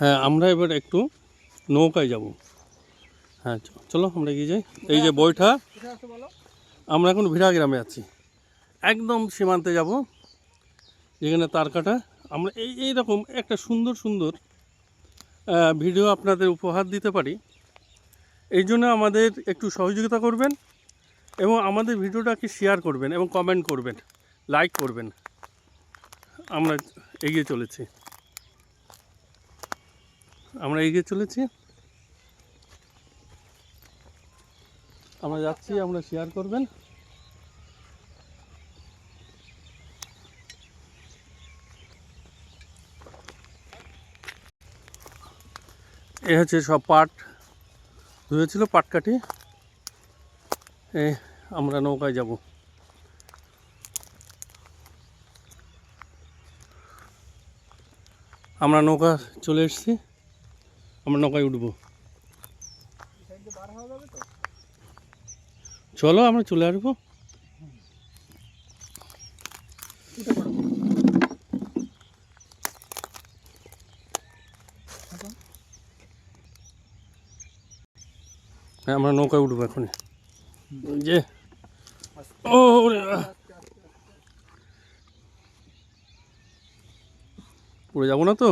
হ্যাঁ আমরা এবার একটু নৌকায় যাব। হ্যাঁ চলো আমরা এগিয়ে যাই। এই যে বইটা আমরা এখন ভিড়া গ্রামে আছি। একদম সীমান্তে যাব, যেখানে তার কাটা। আমরা এই এইরকম একটা সুন্দর সুন্দর ভিডিও আপনাদের উপহার দিতে পারি। এই জন্য আমাদের একটু সহযোগিতা করবেন এবং আমাদের ভিডিওটাকে শেয়ার করবেন এবং কমেন্ট করবেন লাইক করবেন। আমরা এগিয়ে চলেছি। আমরা এগিয়ে চলেছি। আমরা যাচ্ছি, আমরা শেয়ার করবেন। এ হচ্ছে সব পাট ধুয়েছিল, পাট কাটি। এ, আমরা নৌকায় যাব। আমরা নৌকা চলে এসেছি। আমরা নৌকায় উঠবো। চলো আমরা চলে আসব। হ্যাঁ আমরা নৌকায় উঠবো এখনই। ওই যে। ও পড়ে যাব না তো?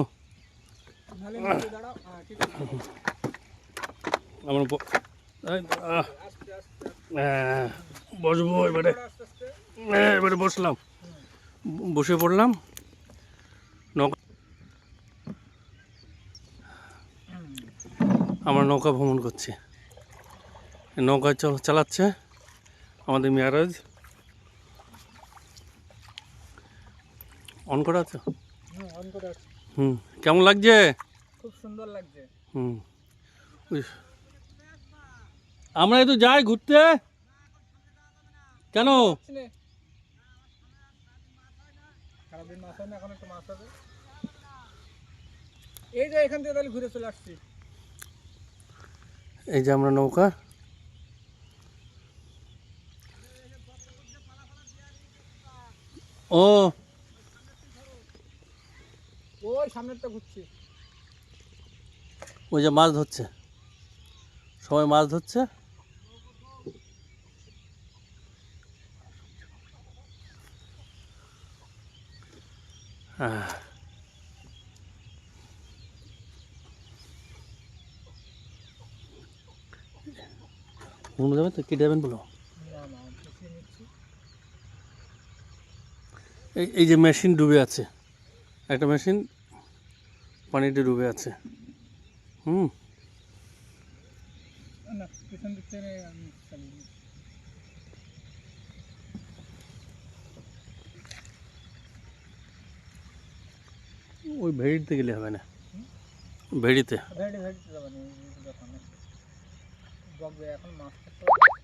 হ্যাঁ আমরা বসবো এবারে। হ্যাঁ, এবারে বসলাম। বসে পড়লাম। নৌকা আমরা নৌকা ভ্রমণ করছি। নৌকা চল- চালাচ্ছে আমাদের মেয়ারাজ। হুম অন করে আছে। হুম কেমন লাগছে? খুব সুন্দর লাগছে। হুম। আমরা একটু যাই ঘুরতে। কেন? সারাদিন মাছ হয় না এখন একটু মাছ হবে। এই যে এখান থেকে তাহলে ঘুরে চলে আসছি। এই যে আমরা নৌকা। ও। ওই সামনেরটা ঘুরছি। ওই যে মাছ ধরছে। সবাই মাছ ধরছে। হ্যাঁ তো কেটে যাবেন বলো? এই যে মেশিন ডুবে আছে। একটা মেশিন পানিতে ডুবে আছে। হুম না পিছন দিক থেকে আমি চালিয়ে নিচ্ছি। ওই ভেড়িতে গেলে হবে না ভেড়িতে ভেড়ি ভেড়িতে যাবে না এই যে দেখো না বকবে এখন মাছ ধরতে হবে।